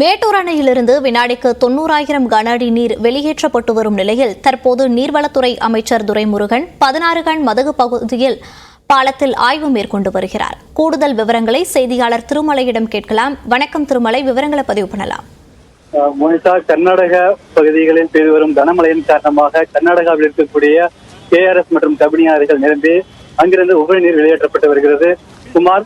மேட்டூர் அணையிலிருந்து வினாடிக்கு தொன்னூறாயிரம் கன அடி நீர் வெளியேற்றப்பட்டு வரும் நிலையில் தற்போது நீர்வளத்துறை அமைச்சர் துரைமுருகன் பதினாறு கண் மதகு பகுதியில் பாலத்தில் ஆய்வு மேற்கொண்டு வருகிறார். கூடுதல் விவரங்களை செய்தியாளர் திருமலையிடம் கேட்கலாம். வணக்கம் திருமலை விவரங்களை பதிவு பண்ணலாம். அஹ் கர்நாடக பகுதிகளில் பெய்து வரும் கனமழையின் காரணமாக கர்நாடகாவில் இருக்கக்கூடிய கேஆர்எஸ் மற்றும் கபினி ஆறுகள் நிரம்பி அங்கிருந்து உபரி நீர் வெளியேற்றப்பட்டு வருகிறது. சுமார்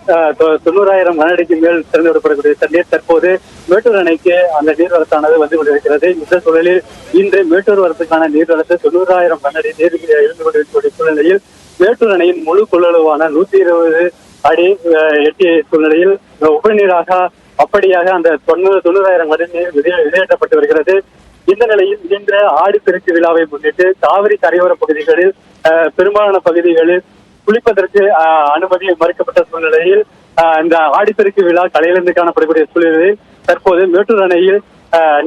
தொண்ணூறாயிரம் கனஅடிக்கு மேல் திறந்துவிடப்படக்கூடிய தண்ணீர் தற்போது மேட்டூர் அணைக்கு அந்த நீர்வரத்தானது வந்து கொண்டிருக்கிறது. இந்த சூழலில் இன்று மேட்டூர் வரத்துக்கான நீர்வரத்து தொண்ணூறாயிரம் கனஅடி நீர் இருந்து கொண்டிருக்கக்கூடிய சூழ்நிலையில் மேட்டூர் அணையின் முழு கொள்ளளவான நூத்தி இருபது அடி எட்டிய சூழ்நிலையில் உபநீராக அப்படியாக அந்த தொண்ணூறு தொண்ணூறாயிரம் வரை நீர் வெளியேற்றப்பட்டு வருகிறது. இந்த நிலையில் இன்று ஆடி ஆடிப்பெருக்கு விழாவை முன்னிட்டு காவிரி கரையோர பகுதிகளில் பெரும்பாலான பகுதிகளில் குளிப்பதற்கு அனுமதி மறுக்கப்பட்ட சூழ்நிலையில் இந்த ஆடிப்பெருக்கு விழா கலையிலிருந்து காணப்படக்கூடிய சூழ்நிலையில் தற்போது மேட்டூர் அணையில்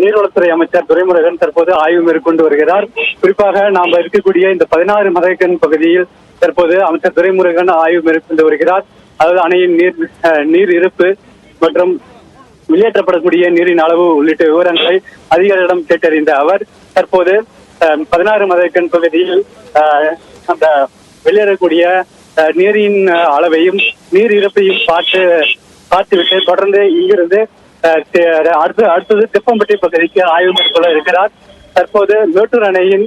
நீர்வளத்துறை அமைச்சர் துரைமுருகன் தற்போது ஆய்வு மேற்கொண்டு வருகிறார். குறிப்பாக நாம் இருக்கக்கூடிய இந்த பதினாறு மதகன் பகுதியில் தற்போது அமைச்சர் துரைமுருகன் ஆய்வு மேற்கொண்டு வருகிறார். அதாவது அணையின் நீர் நீர் இருப்பு மற்றும் வெளியேற்றப்படக்கூடிய நீரின் அளவு உள்ளிட்ட விவரங்களை அதிகாரிகளிடம் கேட்டறிந்த அவர் தற்போது பதினாறு மதக்கன் பகுதியில் அந்த வெளியேறக்கூடிய நீரின் அளவையும் நீர் இறப்பையும் பார்த்து பார்த்துவிட்டு தொடர்ந்து இங்கிருந்து அடுத்து அடுத்தது திப்பம்பட்டி பகுதிக்கு ஆய்வு மேற்கொள்ள இருக்கிறார். தற்போது மேட்டூர் அணையின்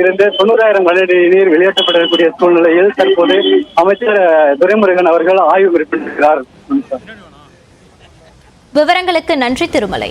இருந்து தொண்ணூறாயிரம் கனஅடி நீர் வெளியேற்றப்படக்கூடிய சூழ்நிலையில் தற்போது அமைச்சர் துரைமுருகன் அவர்கள் ஆய்வு மேற்கொண்டிருக்கிறார். விவரங்களுக்கு நன்றி திருமலை.